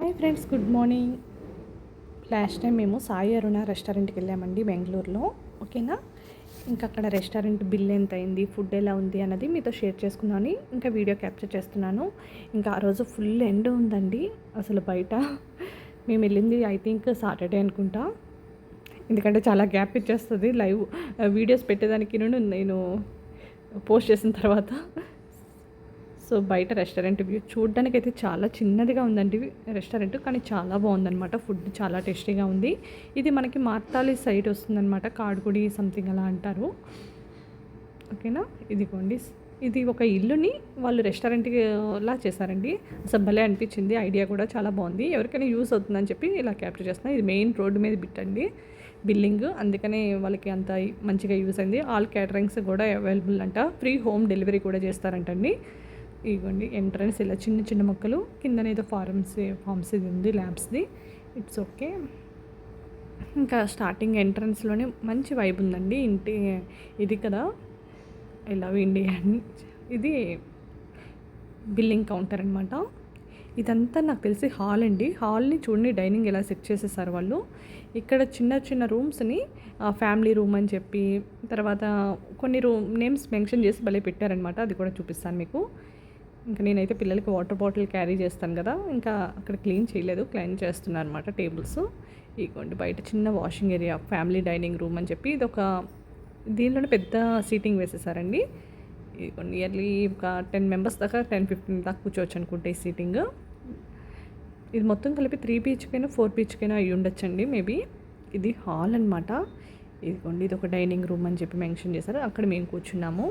Hi friends good morning. Last time మేము సాయి అరుణ రెస్టారెంట్కి వెళ్ళామండి బెంగళూరులో ఓకేనా? ఇంకా అక్కడ రెస్టారెంట్ బిల్ ఎంత అయింది ఫుడ్ ఎలా ఉంది అన్నది మీతో షేర్ చేసుకున్నాను ఇంకా వీడియో క్యాప్చర్ చేస్తున్నాను. ఇంకా ఆ రోజు ఫుల్ ఎండ్ ఉందండి అసలు బయట. మేము వెళ్ళింది ఐ థింక్ సాటర్డే అనుకుంటా. ఎందుకంటే చాలా గ్యాప్ ఇచ్చేస్తుంది లైవ్ వీడియోస్ పెట్టేదానికి నుండి నేను పోస్ట్ చేసిన తర్వాత. సో బయట రెస్టారెంట్ వ్యూ చూడడానికి అయితే చాలా చిన్నదిగా ఉందండి రెస్టారెంట్ కానీ చాలా బాగుందనమాట ఫుడ్ చాలా టేస్టీగా ఉంది. ఇది మనకి మార్తాలి సైడ్ వస్తుందన్నమాట. కాడుగుడి సంథింగ్ అలా అంటారు. ఓకేనా? ఇదిగోండి. ఇది ఒక ఇల్లుని వాళ్ళు రెస్టారెంట్లా చేశారండి. అసలు భలే అనిపించింది. ఐడియా కూడా చాలా బాగుంది. ఎవరికైనా యూస్ అవుతుందని చెప్పి ఇలా క్యాప్చర్ చేస్తున్నాను ఇది మెయిన్ రోడ్డు మీద బిట్టండి బిల్లింగ్ అందుకనే వాళ్ళకి అంత మంచిగా యూస్ అయింది. ఆల్ క్యాటరింగ్స్ కూడా అవైలబుల్ అంట. ఫ్రీ హోమ్ డెలివరీ కూడా చేస్తారంటండి. ఇవ్వండి. ఎంట్రన్స్ ఇలా చిన్న చిన్న మొక్కలు కిందనేదో ఫారమ్స్ ఫార్మ్స్ ఇది ఉంది ల్యాబ్స్ది ఇట్స్ ఓకే ఇంకా స్టార్టింగ్ ఎంట్రన్స్లోనే మంచి వైబ్ ఉందండి. ఇంటి ఇది కదా. ఐ లవ్ ఇండియా ఇది బిల్లింగ్ కౌంటర్ అనమాట ఇదంతా నాకు తెలిసి హాల్ అండి. హాల్ని చూడండి డైనింగ్ ఎలా సెట్ చేసేసారు వాళ్ళు. ఇక్కడ చిన్న చిన్న రూమ్స్ని ఫ్యామిలీ రూమ్ అని చెప్పి తర్వాత కొన్ని రూమ్ నేమ్స్ మెన్షన్ చేసి భలే పెట్టారనమాట అది కూడా చూపిస్తాను మీకు. ఇంకా నేనైతే పిల్లలకి వాటర్ బాటిల్ క్యారీ చేస్తాను కదా ఇంకా అక్కడ క్లీన్ చేయలేదు క్లీన్ చేస్తున్నాను అనమాట టేబుల్స్. ఇగోండి బయట చిన్న washing area family dining room అని చెప్పి ఇది ఒక దీనిలోనే పెద్ద సీటింగ్ వేసేసారండి. ఇదిగోండి ఇయర్లీ ఒక టెన్ మెంబర్స్ దాకా టెన్ ఫిఫ్టీన్ దాకా కూర్చోవచ్చు అనుకుంటే ఈ సీటింగ్. ఇది మొత్తం కలిపి త్రీ బీచ్కైనా ఫోర్ బీచ్కైనా అయ్యి ఉండొచ్చండి మేబీ. ఇది హాల్ అనమాట ఇదిగోండి ఇది ఒక డైనింగ్ రూమ్ అని చెప్పి మెన్షన్ చేశారు. అక్కడ మేము కూర్చున్నాము.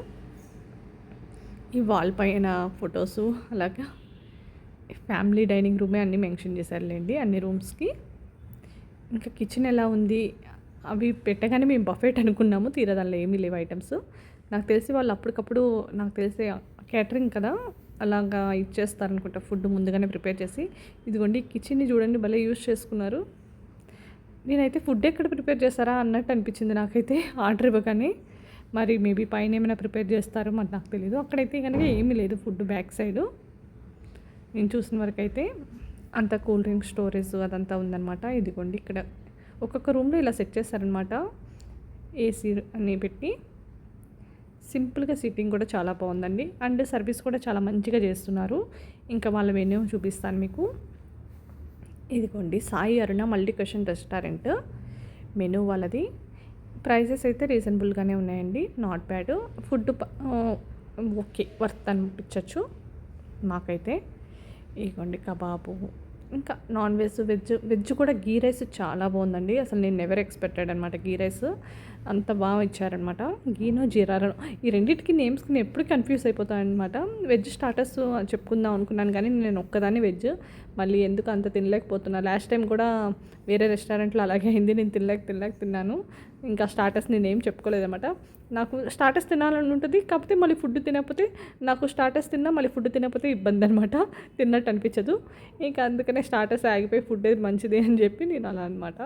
ఈ వాల్ పైన ఫొటోస్ అలాగా ఫ్యామిలీ డైనింగ్ రూమే అన్నీ మెన్షన్ చేశారులేండి అన్ని రూమ్స్కి. ఇంకా కిచెన్ ఎలా ఉంది? అవి పెట్టగానే మేము బఫెట్ అనుకున్నాము తీరా దానిలో ఏమీ లేవు ఐటమ్స్. నాకు తెలిసి వాళ్ళు అప్పటికప్పుడు నాకు తెలిసి క్యాటరింగ్ కదా అలాగా ఇచ్చేస్తారనుకుంటా ఫుడ్ ముందుగానే ప్రిపేర్ చేసి. ఇదిగోండి కిచెన్ని చూడండి భలే యూజ్ చేసుకున్నారు. నేనైతే ఫుడ్ ఎక్కడ ప్రిపేర్ చేస్తారా అన్నట్టు అనిపించింది నాకైతే ఆర్డర్ ఇవ్వగానే. మరి మేబీ పైన ఏమైనా ప్రిపేర్ చేస్తారో మరి నాకు తెలియదు అక్కడైతే కనుక ఏమీ లేదు ఫుడ్ బ్యాక్ సైడ్. నేను చూసిన వరకు అయితే అంత కూల్ డ్రింక్ స్టోరేజ్ అదంతా ఉందన్నమాట. ఇదిగోండి ఇక్కడ. ఒక్కొక్క రూమ్లో ఇలా సెట్ చేస్తారనమాట ఏసీ అని పెట్టి. సింపుల్గా సిట్టింగ్ కూడా చాలా బాగుందండి. అండ్ సర్వీస్ కూడా చాలా మంచిగా చేస్తున్నారు. ఇంకా వాళ్ళ మెన్యూ చూపిస్తాను మీకు. ఇదిగోండి Sai Aruna multi cuisine restaurant. Menu వాళ్ళది. ప్రైజెస్ అయితే రీజనబుల్గానే ఉన్నాయండి not bad. Food okay worth అనిపించవచ్చు మాకైతే. ఇదిగోండి కబాబు. ఇంకా నాన్ వెజ్ వెజ్ వెజ్ కూడా గీ రైస్ చాలా బాగుందండి. అసలు నేను నెవర్ ఎక్స్పెక్టెడ్ అనమాట గీ రైస్. అంత బాగా ఇచ్చారనమాట. గీనో జీరారను. ఈ రెండింటికి నేమ్స్కి నేను ఎప్పుడు కన్ఫ్యూజ్ అయిపోతాను అనమాట వెజ్ స్టార్టర్స్ చెప్పుకుందాం అనుకున్నాను కానీ నేను ఒక్కదాన్ని వెజ్. మళ్ళీ ఎందుకు అంత తినలేకపోతున్నా. లాస్ట్ టైం కూడా వేరే రెస్టారెంట్లో అలాగే అయింది. నేను తినలేక తినలేక తిన్నాను. ఇంకా స్టార్టర్స్ నేను ఏం చెప్పుకోలేదన్నమాట నాకు స్టార్టర్స్ తినాలని ఉంటుంది. కాకపోతే మళ్ళీ ఫుడ్ తినకపోతే నాకు స్టార్టర్స్ తిన్నా మళ్ళీ ఫుడ్ తినకపోతే ఇబ్బంది అనమాట తిన్నట్టు అనిపించదు. ఇంకా అందుకనే స్టార్టర్స్ ఆగిపోయి ఫుడ్ మంచిది అని చెప్పి నేను అలా అనమాట.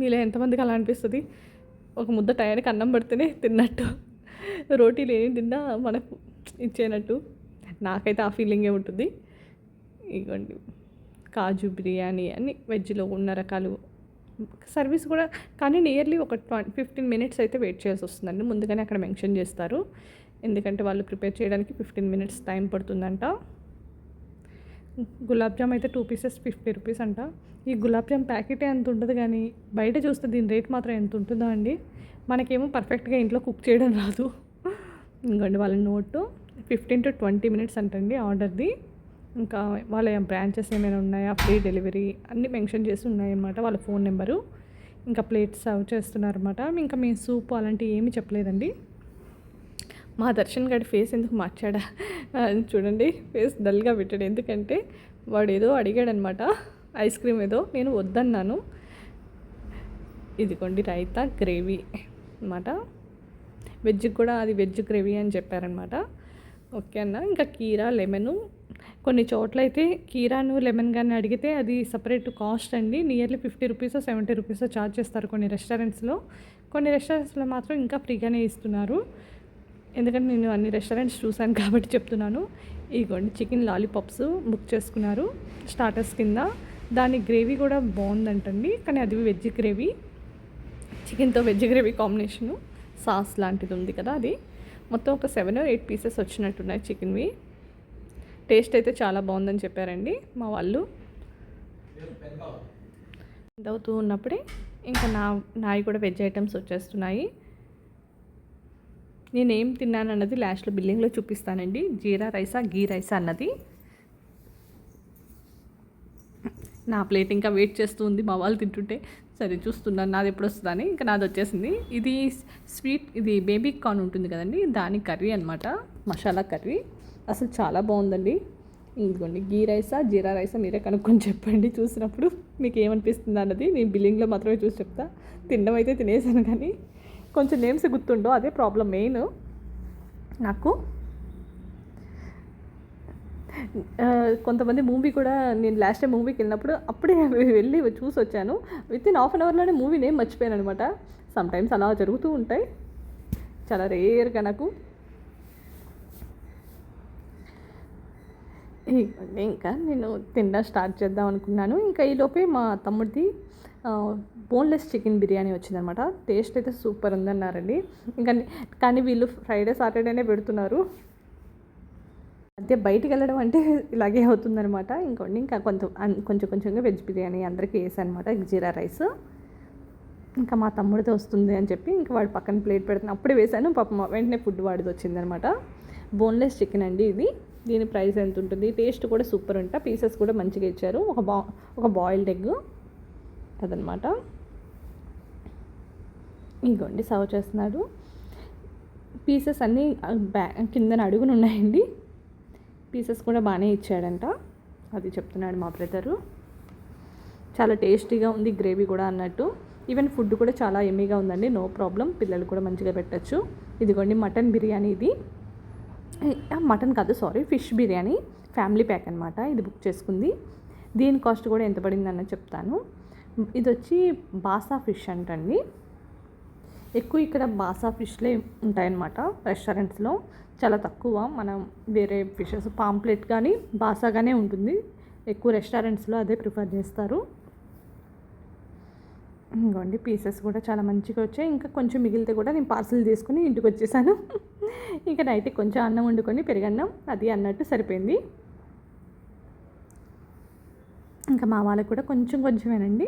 మీలో ఎంతమందికి అలా అనిపిస్తుంది? ఒక ముద్ద టయానికి అన్నం పడితేనే తిన్నట్టు. రోటీలు ఏం తిన్నా మనకు ఇచ్చేనట్టు. నాకైతే ఆ ఫీలింగే ఉంటుంది. ఇగోండి. కాజు బిర్యానీ అన్ని వెజ్లో ఉన్న రకాలు. సర్వీస్ కూడా కానీ నియర్లీ ఒక ట్వంటీ ఫిఫ్టీన్ మినిట్స్ అయితే వెయిట్ చేయాల్సి వస్తుందండి. ముందుగానే అక్కడ మెన్షన్ చేస్తారు. ఎందుకంటే వాళ్ళు ప్రిపేర్ చేయడానికి ఫిఫ్టీన్ మినిట్స్ టైం పడుతుందంట. గులాబ్ జామ్ అయితే టూ పీసెస్ ఫిఫ్టీ రూపీస్ అంట. ఈ గులాబ్ జామ్ ప్యాకెటే ఎంత ఉంటుంది కానీ బయట చూస్తే దీని రేట్ మాత్రం ఎంత ఉంటుందో అండి. మనకేమో పర్ఫెక్ట్గా ఇంట్లో కుక్ చేయడం రాదు. ఇంకోండి వాళ్ళ note fifteen to twenty minutes అంటండి ఆర్డర్ది. ఇంకా వాళ్ళ బ్రాంచెస్ ఏమైనా ఉన్నాయా? ఫ్రీ డెలివరీ అన్నీ మెన్షన్ చేసి ఉన్నాయన్నమాట వాళ్ళ ఫోన్ నెంబరు. ఇంకా ప్లేట్స్ సర్వ్ చేస్తున్నారన్నమాట. ఇంకా మీ సూప్ అలాంటివి ఏమీ చెప్పలేదండి. మా దర్శన్ గడి ఫేస్ ఎందుకు మార్చాడా? చూడండి ఫేస్ డల్గా పెట్టాడు. ఎందుకంటే వాడు ఏదో అడిగాడనమాట ఐస్ క్రీమ్ ఏదో. నేను వద్దన్నాను. ఇదిగోండి రైతా గ్రేవీ అనమాట వెజ్ కూడా అది వెజ్ గ్రేవీ అని చెప్పారనమాట. ఓకే అన్న. ఇంకా కీరా లెమను. కొన్ని చోట్ల అయితే కీరాను లెమన్ కానీ అడిగితే అది సపరేట్ కాస్ట్ అండి. Nearly fifty rupees seventy rupees charge చేస్తారు కొన్ని రెస్టారెంట్స్లో. కొన్ని రెస్టారెంట్స్లో మాత్రం ఇంకా ఫ్రీగానే ఇస్తున్నారు. ఎందుకంటే నేను అన్ని రెస్టారెంట్స్ చూశాను కాబట్టి చెప్తున్నాను. ఇదిగోండి చికెన్ లాలీపాప్స్ బుక్ చేసుకున్నారు స్టార్టర్స్ కింద. దాని గ్రేవీ కూడా బాగుందంటండి కానీ అది వెజ్ గ్రేవీ. చికెన్తో వెజ్ గ్రేవీ కాంబినేషను సాస్ లాంటిది ఉంది కదా అది. మొత్తం ఒక సెవెన్ ఎయిట్ పీసెస్ వచ్చినట్టున్నాయి చికెన్వి. టేస్ట్ అయితే చాలా బాగుందని చెప్పారండి మా వాళ్ళు. అవుతూ ఉన్నప్పుడే ఇంకా నా నాయి కూడా వెజ్ ఐటమ్స్ వచ్చేస్తున్నాయి. నేనేం తిన్నాను అన్నది లాస్ట్లో బిల్లింగ్లో చూపిస్తానండి. జీరా రైసా గీ రైసా అన్నది. నా ప్లేట్ ఇంకా వెయిట్ చేస్తూ ఉంది మా వాళ్ళు తింటుంటే. సరే చూస్తున్నాను నాది ఎప్పుడు వస్తుందని ఇంకా నాది వచ్చేసింది. ఇది స్వీట్ ఇది బేబీ కార్న్ ఉంటుంది కదండి దాని కర్రీ అనమాట మసాలా కర్రీ. అసలు చాలా బాగుందండి. ఇదిగోండి గీ రైసా జీరా రైసా మీరే కనుక్కొని చెప్పండి చూసినప్పుడు. మీకు ఏమనిపిస్తుంది అన్నది నేను బిల్లింగ్లో మాత్రమే చూసి చెప్తా. తినడం అయితే తినేసాను కానీ. కొంచెం నేమ్స్ గుర్తుండో అదే ప్రాబ్లం మెయిన్. నాకు కొంతమంది మూవీ కూడా నేను లాస్ట్ టైం మూవీకి వెళ్ళినప్పుడు అప్పుడే వెళ్ళి చూసి వచ్చాను. విత్ ఇన్ హాఫ్ అన్ అవర్లోనే మూవీ నేమ్ మర్చిపోయాను అనమాట సమ్ టైమ్స్ అలా జరుగుతూ ఉంటాయి. చాలా రేర్గా నాకు. ఇంకా నేను తినడం స్టార్ట్ చేద్దాం అనుకున్నాను. ఇంకా ఈ లోపే మా తమ్ముడిది బోన్లెస్ చికెన్ బిర్యానీ వచ్చిందనమాట టేస్ట్ అయితే సూపర్ ఉందన్నారండి. ఇంకా కానీ వీళ్ళు ఫ్రైడే సాటర్డేనే పెడుతున్నారు. అదే బయటికి వెళ్ళడం అంటే ఇలాగే అవుతుందనమాట ఇంకోండి ఇంకా కొంత కొంచెం కొంచెంగా వెజ్ బిర్యానీ అందరికీ వేసానమాట జీరా రైస్ ఇంకా మా తమ్ముడితో వస్తుంది అని చెప్పి ఇంకా వాడు పక్కన ప్లేట్ పెడుతున్నా అప్పుడే వేశాను పాప వెంటనే ఫుడ్ వాడిది వచ్చిందనమాట బోన్లెస్ చికెన్ అండి ఇది. దీని ప్రైస్ ఎంత ఉంటుంది టేస్ట్ కూడా సూపర్ ఉంటా. పీసెస్ కూడా మంచిగా ఇచ్చారు. ఒక బా ఒక బాయిల్డ్ ఎగ్ అదనమాట ఇగోండి సర్వ్ చేస్తున్నాడు. పీసెస్ అన్నీ బ్యా కిందన అడుగున ఉన్నాయండి. పీసెస్ కూడా బాగానే ఇచ్చాడంట. అది చెప్తున్నాడు మా బ్రదరు చాలా టేస్టీగా ఉంది గ్రేవీ కూడా అన్నట్టు. ఈవెన్ ఫుడ్ కూడా చాలా ఎమ్మీగా ఉందండి. నో ప్రాబ్లం పిల్లలు కూడా మంచిగా పెట్టచ్చు. ఇదిగోండి మటన్ బిర్యానీ ఇది. మటన్ కాదు sorry fish biryani. Family pack అనమాట ఇది బుక్ చేసుకుంది. దీని కాస్ట్ కూడా ఎంత పడిందన్న చెప్తాను. ఇది వచ్చి బాసా ఫిష్ అంటండి. ఎక్కువ ఇక్కడ బాసా ఫిష్లే ఉంటాయన్నమాట రెస్టారెంట్స్లో. చాలా తక్కువ. మనం వేరే ఫిషెస్ పాంప్లెట్ కానీ బాసాగానే ఉంటుంది. ఎక్కువ రెస్టారెంట్స్లో అదే ప్రిఫర్ చేస్తారు. ఇంకోండి పీసెస్ కూడా చాలా మంచిగా వచ్చాయి. ఇంకా కొంచెం మిగిలితే కూడా నేను పార్సిల్ తీసుకుని ఇంటికి వచ్చేసాను ఇంకా నైట్కి కొంచెం అన్నం వండుకొని పెరిగన్నం. అది అన్నట్టు సరిపోయింది. ఇంకా మా వాళ్ళకి కూడా కొంచెం కొంచెమేనండి.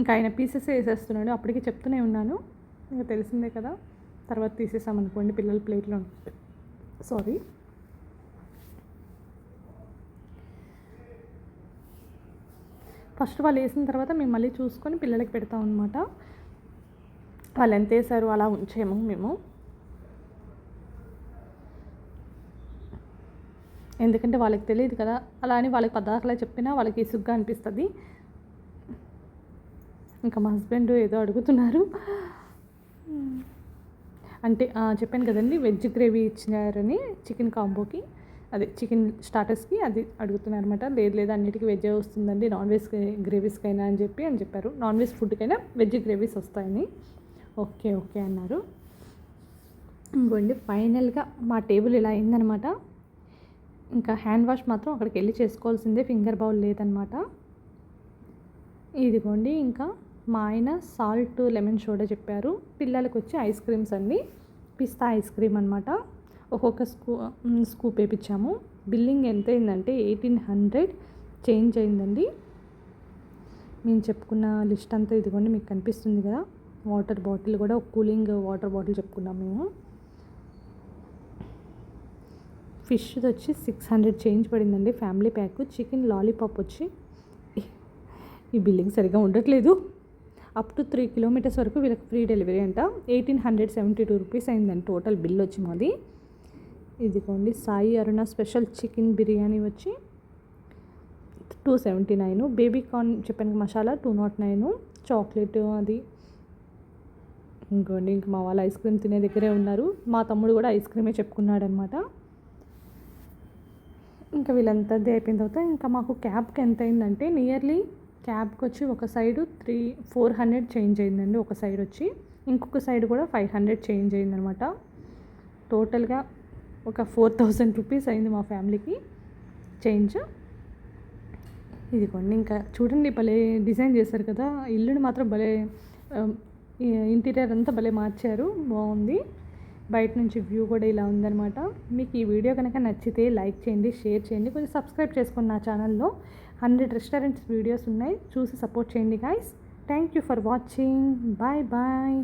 ఇంకా ఆయన పీసెస్ వేసేస్తున్నాడు. అప్పటికి చెప్తూనే ఉన్నాను. ఇంకా తెలిసిందే కదా. తర్వాత తీసేసామనుకోండి పిల్లల ప్లేట్లో సారీ ఫస్ట్ వాళ్ళు వేసిన తర్వాత మేము మళ్ళీ చూసుకొని పిల్లలకి పెడతాం అనమాట వాళ్ళు ఎంత వేసారు అలా ఉంచేము మేము. ఎందుకంటే వాళ్ళకి తెలియదు కదా. అలా అని వాళ్ళకి పదార్థాలు చెప్పినా వాళ్ళకి ఇసుగ్గా అనిపిస్తుంది. ఇంకా మా హస్బెండ్ ఏదో అడుగుతున్నారు. అంటే చెప్పాను కదండి వెజ్ గ్రేవీ ఇచ్చినారని చికెన్ కాంబోకి. అదే చికెన్ స్టార్టర్స్కి అది అడుగుతున్నారు అనమాట లేదు లేదు అన్నిటికీ వెజ్ వస్తుందండి. నాన్ వెజ్ గ్రేవీస్కైనా అని చెప్పి అని చెప్పారు. నాన్ వెజ్ ఫుడ్కైనా వెజ్ గ్రేవీస్ వస్తాయని. ఓకే ఓకే అన్నారు. ఇంకోండి ఫైనల్గా మా టేబుల్ ఇలా అయిందనమాట ఇంకా హ్యాండ్ వాష్ మాత్రం అక్కడికి వెళ్ళి చేసుకోవాల్సిందే ఫింగర్ బౌల్ లేదనమాట ఇదిగోండి ఇంకా మా ఆయన సాల్ట్ లెమన్ సోడా చెప్పారు. పిల్లలకు వచ్చి ఐస్ క్రీమ్స్ అండి పిస్తా ఐస్ క్రీమ్ అనమాట ఒక్కొక్క స్కూ స్కూప్ వేయించాము బిల్లింగ్ ఎంత అయిందంటే ఎయిటీన్ హండ్రెడ్ చేంజ్ అయిందండి. మేము చెప్పుకున్న లిస్ట్ అంతా ఇదిగోండి మీకు కనిపిస్తుంది కదా. వాటర్ బాటిల్ కూడా ఒక కూలింగ్ వాటర్ బాటిల్ చెప్పుకున్నాం మేము. ఫిష్ వచ్చి సిక్స్ హండ్రెడ్ చేంజ్ పడిందండి ఫ్యామిలీ ప్యాక్. చికెన్ లాలీపాప్ వచ్చి ఈ బిల్లింగ్ సరిగా ఉండట్లేదు. అప్ టు త్రీ కిలోమీటర్స్ వరకు వీళ్ళకి ఫ్రీ డెలివరీ అంట. Eighteen hundred seventy two rupees అయిందండి టోటల్ బిల్ వచ్చి మాది. ఇదిగోండి సాయి అరుణ స్పెషల్ చికెన్ బిర్యానీ వచ్చి two seventy nine. Baby corn చెప్పాను masala two nought nine. Chocolate అది. ఇంకోండి ఇంక మా వాళ్ళు ఐస్ క్రీమ్ తినే దగ్గరే ఉన్నారు. మా తమ్ముడు కూడా ఐస్ క్రీమే చెప్పుకున్నాడనమాట. ఇంకా వీళ్ళంతా అది అయిపోయిన తర్వాత ఇంకా మాకు క్యాబ్కి ఎంత అయిందంటే నియర్లీ క్యాబ్కి వచ్చి ఒక side three four hundred change అయిందండి. ఒక సైడ్ వచ్చి ఇంకొక సైడ్ కూడా ఫైవ్ హండ్రెడ్ చేంజ్ అయిందనమాట టోటల్గా ఒక ఫోర్ థౌజండ్ రూపీస్ అయింది మా ఫ్యామిలీకి చేంజ్. ఇదిగోండి ఇంకా చూడండి భలే డిజైన్ చేశారు కదా. ఇల్లుని మాత్రం భలే ఇంటీరియర్ అంతా భలే మార్చారు. బాగుంది. బయట నుంచి వ్యూ కూడా ఇలా ఉందన్నమాట. మీకు ఈ వీడియో కనుక నచ్చితే లైక్ చేయండి షేర్ చేయండి. కొంచెం సబ్స్క్రైబ్ చేసుకోండి నా ఛానల్లో హండ్రెడ్ రెస్టారెంట్స్ వీడియోస్ ఉన్నాయి. చూసి సపోర్ట్ చేయండి guys thank you for watching bye bye